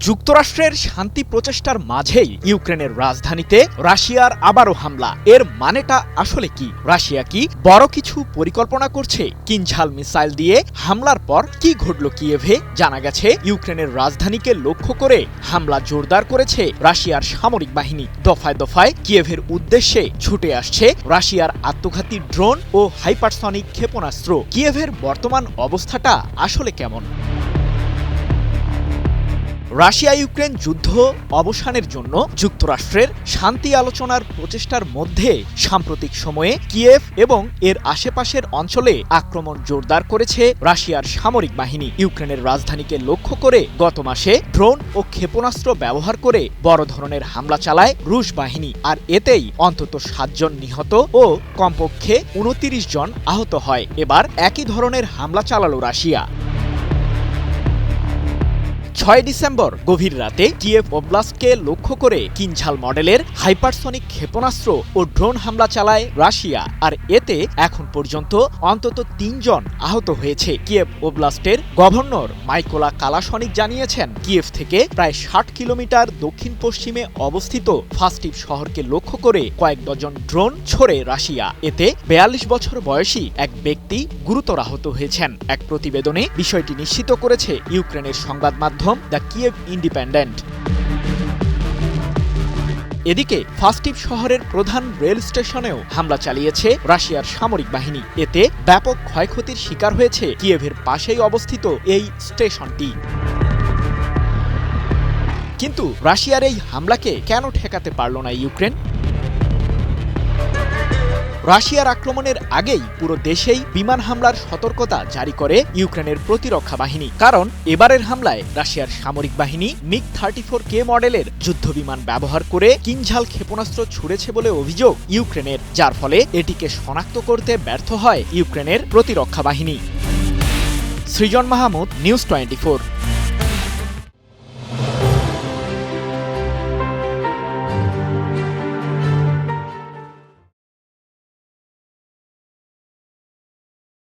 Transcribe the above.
যুক্তরাষ্ট্রের শান্তি প্রচেষ্টার মাঝেই ইউক্রেনের রাজধানীতে রাশিয়ার আবারও হামলা। এর মানেটা আসলে কি? রাশিয়া কি বড় কিছু পরিকল্পনা করছে? কিনঝাল মিসাইল দিয়ে হামলার পর কি ঘটল কিয়েভে? জানা গেছে, ইউক্রেনের রাজধানীকে লক্ষ্য করে হামলা জোরদার করেছে রাশিয়ার সামরিক বাহিনী। দফায় দফায় কিয়েভের উদ্দেশ্যে ছুটে আসছে রাশিয়ার আত্মঘাতী ড্রোন ও হাইপারসনিক ক্ষেপণাস্ত্র। কিয়েভের বর্তমান অবস্থাটা আসলে কেমন? রাশিয়া ইউক্রেন যুদ্ধ অবসানের জন্য যুক্তরাষ্ট্রের শান্তি আলোচনার প্রচেষ্টার মধ্যে সাম্প্রতিক সময়ে কিয়েভ এবং এর আশেপাশের অঞ্চলে আক্রমণ জোরদার করেছে রাশিয়ার সামরিক বাহিনী। ইউক্রেনের রাজধানীকে লক্ষ্য করে গত মাসে ড্রোন ও ক্ষেপণাস্ত্র ব্যবহার করে বড় ধরনের হামলা চালায় রুশ বাহিনী আর এতেই অন্তত সাতজন নিহত ও কমপক্ষে উনতিরিশ জন আহত হয়। এবার একই ধরনের হামলা চালালো রাশিয়া। ছয় ডিসেম্বর গভীর রাতে কিয়েভ ওব্লাস্টকে লক্ষ্য করে কিনঝাল মডেলের হাইপারসনিক ক্ষেপণাস্ত্র ও ড্রোন হামলা চালায় রাশিয়া, আর এতে এখন পর্যন্ত অন্তত তিনজন আহত হয়েছে। কিয়েভ ওব্লাস্টের গভর্নর মাইকোলা কালাসনিক জানিয়েছেন, কিয়েভ থেকে প্রায় ষাট কিলোমিটার দক্ষিণ পশ্চিমে অবস্থিত ফাস্টিভ শহরকে লক্ষ্য করে কয়েক ডজন ড্রোন ছড়ে রাশিয়া। এতে বেয়াল্লিশ বছর বয়সী এক ব্যক্তি গুরুতর আহত হয়েছেন। এক প্রতিবেদনে বিষয়টি নিশ্চিত করেছে ইউক্রেনের সংবাদ মাধ্যম দ্য কিয়েভ ইন্ডিপেন্ডেন্ট এদিকে ফাস্টিভ শহরের প্রধান রেল স্টেশনেও হামলা চালিয়েছে রাশিয়ার সামরিক বাহিনী। এতে ব্যাপক ক্ষয়ক্ষতির শিকার হয়েছে কিয়েভের পাশেই অবস্থিত এই স্টেশনটি। কিন্তু রাশিয়ার এই হামলাকে কেন ঠেকাতে পারল না ইউক্রেন? রাশিয়ার আক্রমণের আগেই পুরো দেশেই বিমান হামলার সতর্কতা জারি করে ইউক্রেনের প্রতিরক্ষা বাহিনী। কারণ এবারের হামলায় রাশিয়ার সামরিক বাহিনী মিগ থার্টি ফোর কে মডেলের যুদ্ধবিমান ব্যবহার করে কিনঝাল ক্ষেপণাস্ত্র ছুড়েছে বলে অভিযোগ ইউক্রেনের, যার ফলে এটিকে শনাক্ত করতে ব্যর্থ হয় ইউক্রেনের প্রতিরক্ষা বাহিনী। সৃজন মাহমুদ, নিউজ টোয়েন্টি